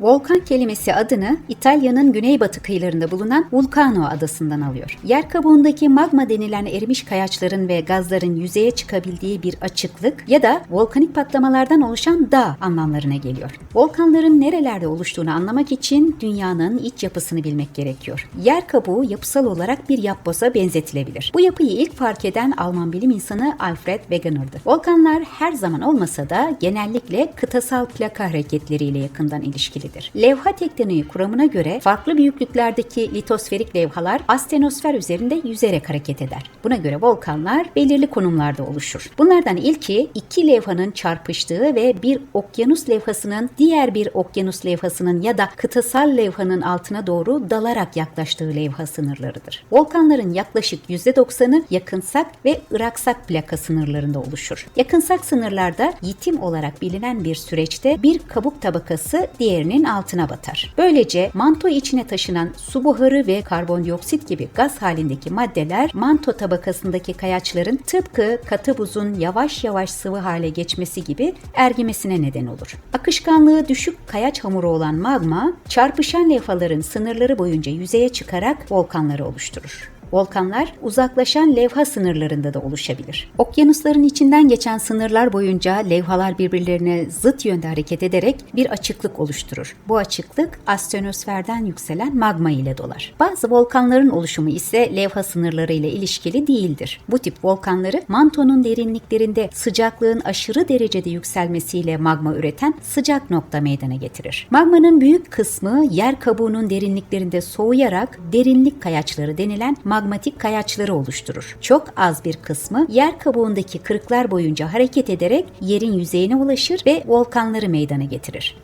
Volkan kelimesi adını İtalya'nın güneybatı kıyılarında bulunan Vulcano adasından alıyor. Yer kabuğundaki magma denilen erimiş kayaçların ve gazların yüzeye çıkabildiği bir açıklık ya da volkanik patlamalardan oluşan dağ anlamlarına geliyor. Volkanların nerelerde oluştuğunu anlamak için dünyanın iç yapısını bilmek gerekiyor. Yer kabuğu yapısal olarak bir yapboza benzetilebilir. Bu yapıyı ilk fark eden Alman bilim insanı Alfred Wegener'dı. Volkanlar her zaman olmasa da genellikle kıtasal plaka hareketleriyle yakından ilişkilidir. Levha tektoniği kuramına göre farklı büyüklüklerdeki litosferik levhalar astenosfer üzerinde yüzerek hareket eder. Buna göre volkanlar belirli konumlarda oluşur. Bunlardan ilki iki levhanın çarpıştığı ve bir okyanus levhasının diğer bir okyanus levhasının ya da kıtasal levhanın altına doğru dalarak yaklaştığı levha sınırlarıdır. Volkanların yaklaşık %90'ı yakınsak ve ıraksak plaka sınırlarında oluşur. Yakınsak sınırlarda yitim olarak bilinen bir süreçte bir kabuk tabakası diğerinin altına batar. Böylece manto içine taşınan su buharı ve karbondioksit gibi gaz halindeki maddeler manto tabakasındaki kayaçların tıpkı katı buzun yavaş yavaş sıvı hale geçmesi gibi ergimesine neden olur. Akışkanlığı düşük kayaç hamuru olan magma çarpışan levhaların sınırları boyunca yüzeye çıkarak volkanları oluşturur. Volkanlar uzaklaşan levha sınırlarında da oluşabilir. Okyanusların içinden geçen sınırlar boyunca levhalar birbirlerine zıt yönde hareket ederek bir açıklık oluşturur. Bu açıklık astenosferden yükselen magma ile dolar. Bazı volkanların oluşumu ise levha sınırları ile ilişkili değildir. Bu tip volkanları mantonun derinliklerinde sıcaklığın aşırı derecede yükselmesiyle magma üreten sıcak nokta meydana getirir. Magmanın büyük kısmı yer kabuğunun derinliklerinde soğuyarak derinlik kayaçları denilen magmatik kayaçları oluşturur. Çok az bir kısmı yer kabuğundaki kırıklar boyunca hareket ederek yerin yüzeyine ulaşır ve volkanları meydana getirir.